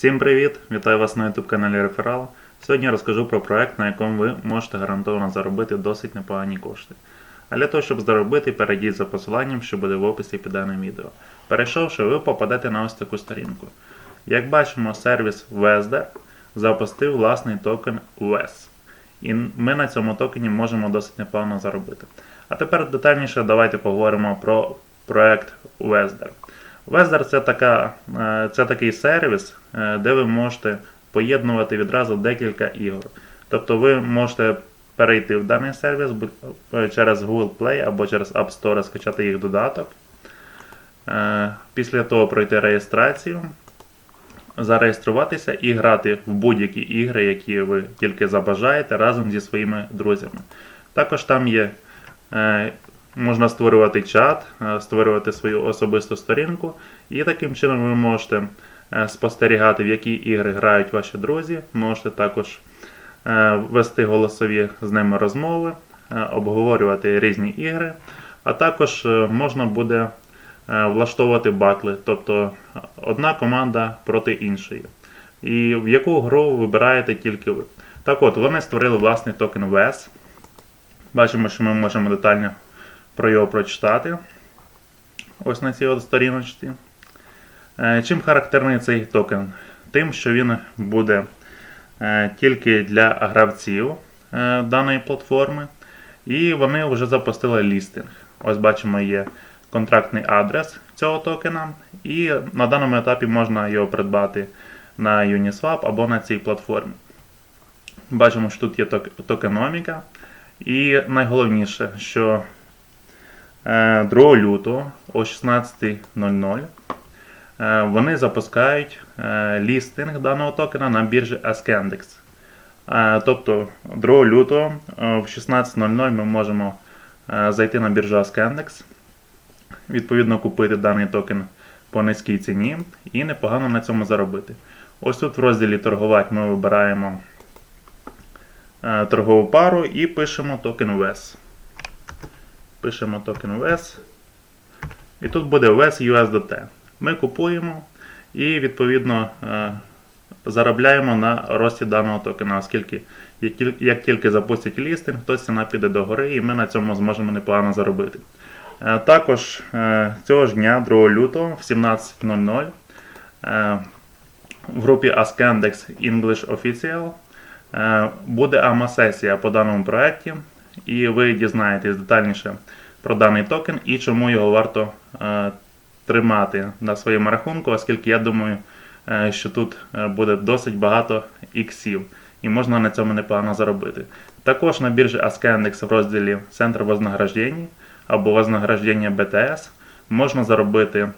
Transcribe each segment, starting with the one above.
Всім привіт! Вітаю вас на YouTube каналі Реферал. Сьогодні я розкажу про проект, на якому ви можете гарантовано заробити досить непогані кошти. А для того, щоб заробити, перейдіть за посиланням, що буде в описі під даним відео. Перейшовши, ви попадете на ось таку сторінку. Як бачимо, сервіс WESDR запустив власний токен WES. І ми на цьому токені можемо досить непогано заробити. А тепер детальніше давайте поговоримо про проект WESDR. WESDR це, така, е, це такий сервіс, е, де ви можете поєднувати відразу декілька ігор. Тобто ви можете перейти в даний сервіс е, через Google Play або через App Store скачати їх додаток. Після того пройти реєстрацію, зареєструватися і грати в будь-які ігри, які ви тільки забажаєте разом зі своїми друзями. Також там є можна створювати чат, е, створювати свою особисту сторінку, і таким чином ви можете е, спостерігати, в які ігри грають ваші друзі. Можете також е, вести голосові з ними розмови, обговорювати різні ігри, а також можна буде влаштовувати батли, тобто одна команда проти іншої. І в яку гру вибираєте тільки ви. Так от, вони створили власний токен VS. Бачимо, що ми можемо детально про його прочитати. Ось на цій от сторіночці. Е, Чим характерний цей токен? Тим, що він буде е, тільки для гравців е, даної платформи. І вони вже запустили лістинг. Ось бачимо, є контрактний адрес цього токена. І на даному етапі можна його придбати на Uniswap або на цій платформі. Бачимо, що тут є токеноміка. І найголовніше, що 2 лютого о 16.00 е, вони запускають е, лістинг даного токена на біржі Ascendex. Е, Тобто 2 лютого е, в 16.00 ми можемо е, зайти на біржу Ascendex, відповідно купити даний токен по низькій ціні і непогано на цьому заробити. Ось тут в розділі торгувати ми вибираємо е, торгову пару і пишемо токен VES. Пишемо токен VES. І тут буде VES USDT. Ми купуємо і відповідно е, заробляємо на рості даного токена, оскільки як тільки запустять лістинг, то ціна піде до гори і ми на цьому зможемо непогано заробити. Е, Також е, цього ж дня, 2 лютого, в 17.00, е, в групі Ascendex English Official буде АМА-сесія по даному проєкті, і ви дізнаєтесь детальніше про даний токен і чому його варто е, тримати на своєму рахунку, оскільки я думаю, е, що тут е, буде досить багато іксів і можна на цьому непогано заробити. Також на біржі Ascendex в розділі Центр вознаграждень або вознаграждення BTS можна заробити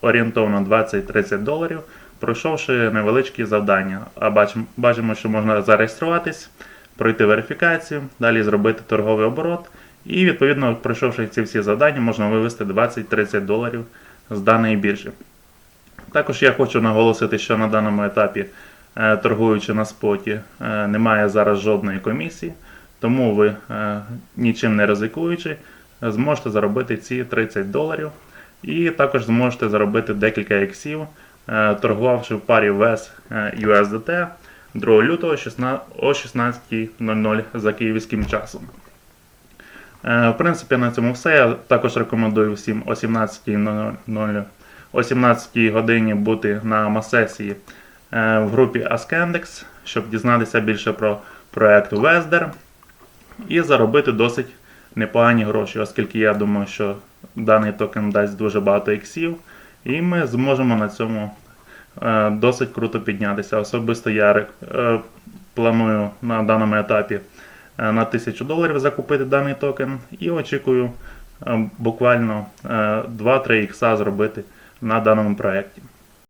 орієнтовно 20-30 доларів, пройшовши невеличкі завдання. А бачимо, що можна зареєструватись, пройти верифікацію, далі зробити торговий оборот. І відповідно, пройшовши ці всі завдання, можна вивести 20-30 доларів з даної біржі. Також я хочу наголосити, що на даному етапі, е, торгуючи на споті, е, немає зараз жодної комісії, тому ви, е, нічим не ризикуючи, зможете заробити ці 30 доларів. І також зможете заробити декілька іксів, е, торгувавши в парі VES USDT 2 лютого о 16.00 за київським часом. Е, В принципі, на цьому все. Я також рекомендую всім о 17.00 о 17 годині бути на масесії е, в групі Ascendex, щоб дізнатися більше про проект Вездер і заробити досить непогані гроші, оскільки я думаю, що даний токен дасть дуже багато іксів, і ми зможемо на цьому досить круто піднятися. Особисто я е, планую на даному етапі е, на 1000 доларів закупити даний токен і очікую е, буквально е, 2-3 ікса зробити на даному проєкті.